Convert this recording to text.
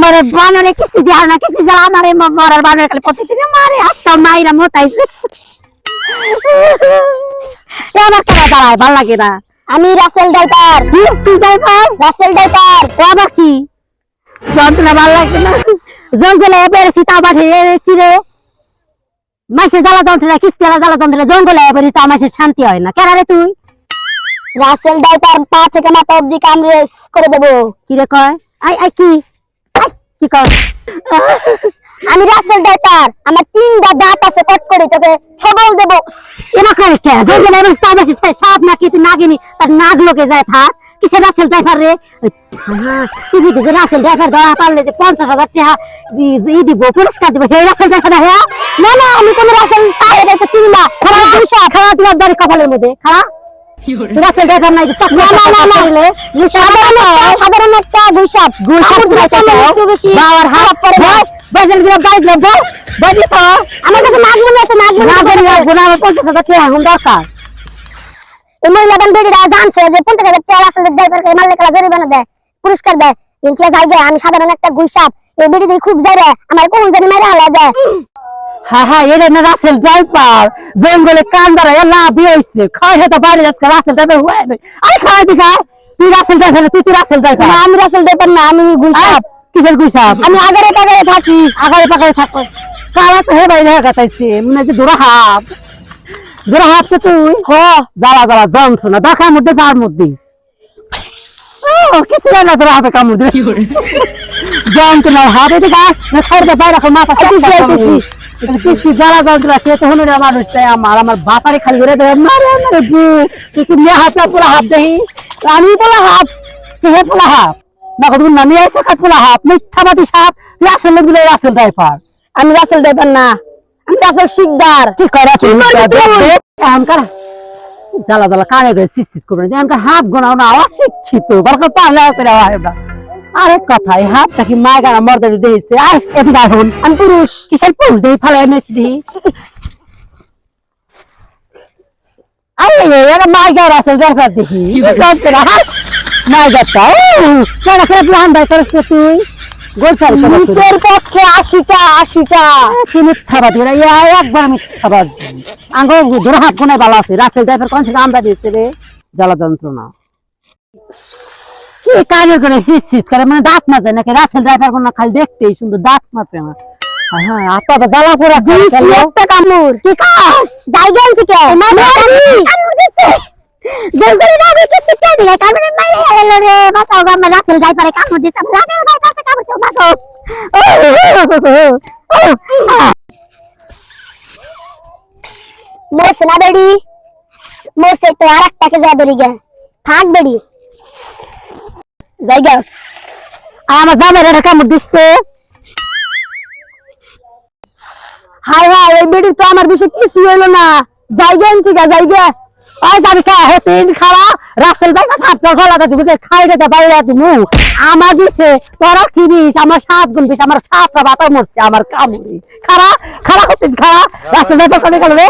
মরে বানরে কিস্তি দিয়া না কিস্তি দিয়া আমারে মরার বানরে খালি প্রতিদিন মারে আচ্ছা মাইরা মোতাইছে। আমার কেন দাঁড়ায় ভালো লাগে না। আমি রাসেল ডাইপার। কি? যাইবার রাসেল ডাইপার। ও আবার কি? যন্ত্রণা ভালো লাগে না। জঙ্গলে এবার সীতা বাঠে কি রে? মাসে জ্বালা যন্ত্রণা কিস্তি জ্বালা যন্ত্রণা জঙ্গলে এবার তো আমার শান্তি হয় না। কেন রে তুই? রাসেল ডাইপার পা থেকে মাথা অবধি কামড়ে করে দেবো। কি রে কয়? আই আই, কি? কি কয় আমি রাসেল ডাইপার আমার তিনটা দাঁত আছে কট করে তোকে ছবল দেবো। এবার করে কে? জঙ্গলে এবার তো আমার সাপ না কিছু নাগিনি, তার লোকে যায় থাক কিসে রাসেল রে টিভিতে যে রাসেল ড্রাইভার ধরা পারলে যে পঞ্চাশ হাজার টাকা ই- দিব, পুরস্কার দিব। সেই রাসেল হ্যাঁ না না, আমি কোনো রাসেল পায়ে চিনি না। খারাপ খারাপ কপালের মধ্যে। খারাপ রাসেল ড্রাইভার নাই না না না না সাধারণ একটা সাধারণ একটা গুইসাপ গুলশান একটু বেশি বাবার বাজার তো আমার কাছে নাগমণি আছে না গুনা আমার এখন দরকার এই জানছে যে পঞ্চাশ হাজার টাকা রাসেল ড্রাইভারকে মারলে খেলা জরিমানা দেয় পুরস্কার দেয় আমি সাধারণ একটা গুইসাপ এই বেটি খুব যাইরে আমার কোন জানি মারা হালা দেয় হ্যাঁ হ্যাঁ এটা না রাসেল ড্রাইভার জঙ্গলে কান ধরা এ লাভ হয়েছে খাই হেতা বাড়ি আজকে রাসেল ড্রাইভার হয়ে নাই আরে খাই দিঘা তুই রাসেল ড্রাইভার তুই তুই রাসেল ড্রাইভার না আমি রাসেল ড্রাইভার না আমি গুইসাপ কিসের গুইসাব আমি আগারে টাগারে থাকি। আগারে পাকারে থাকো। কারা তো হে বাইরে গাতাইছে মনে যে দূরা হাত দূরা হাত তো তুই। হ। জ্বালা জ্বালা যন্ত্রণা। দেখার মধ্যে পার মধ্যে ও কিছু না তোরা হাতে কামড় দে যন্ত্রণা এদিকে আয়, না খাই দে বাইরে মাথা আইতেছি, আইতেছি। কিস্তি জ্বালা যন্ত্রণা কে তো হনুরে মানুষটাই আমার আমার বাপারে খালি করে দেয় মারে মারে বু তুই কি নিয়ে হাত পুরা হাত দেহি আমি হাত পোলা হাত না কত না নিয়ে আসছে কাট পোলা হাত মিথ্যাবাদী সাপ তুই আসলে বলে রাসেল ড্রাইভার আমি রাসেল ড্রাইভার না আমি রাসেল শিকদার কি করে কি করবি তুই? এমনকার জ্বালা জ্বালা কানে ধরে চিৎচিত করবে না হাত গোনাও না অশিক্ষিত বারকা পালে করে হয় না আরেক কথা এই হাতটা কি গানা মর্দে দিয়েছে? আয় এদিকে এখন আমি পুরুষ কিসের পুরুষ? দেই ফালে এনেছি দি আরে এরা মায় আছে যার দেখি। মায় গারটা ও! কেন করে প্লান বাই করিস তুই? নিচের পক্ষে আশিটা আশিটা। কি মিথ্যাবাদী এরা একবার মিথ্যাবাদী আঙ্গ ধরে হাত আছে। রাসেল ড্রাইভার কোন থেকে আমরা দিয়েছে রে? জ্বালা যন্ত্রণা। কি কানে করে শীত করে মানে দাঁত মাঝে নাকি? রাসেল ড্রাইভার কোন খালি দেখতেই সুন্দর দাঁত মাঝে না হ্যাঁ আপা বা জ্বালা করে দিছি একটা কামড়। কি কাস জায়গা আনছি কে? কামড় দিছে। জলদি না আমি কিছু চাই না কামড়ে মাইরে এলো রে বাঁচাও গো আমার রাসেল ড্রাইভারে কামড় দিছে রাসেল ড্রাইভারে কামড় দিছে বাঁচাও। মোরছে না বেড়ি? মোরছে তো আর একটাকে যা বেড়ি গে। থাক বেড়ি। জায়গা আমার দামের একটা কামড় দিচ্ছে। হাই হাই তো আমার বিষয় কিছু হইল না। জায়গা খাওয়া। রাসেল ভাই কথা আপনার গলা দাদি বুঝে খাই দিমু। আমার দিছে তোরা কি দিস আমার সাত গুণ বিষ, আমার সাতটা বাতা মরছে, আমার কামড়ি। খারা খারা হতিন খারা। রাসেল ভাই গেল রে?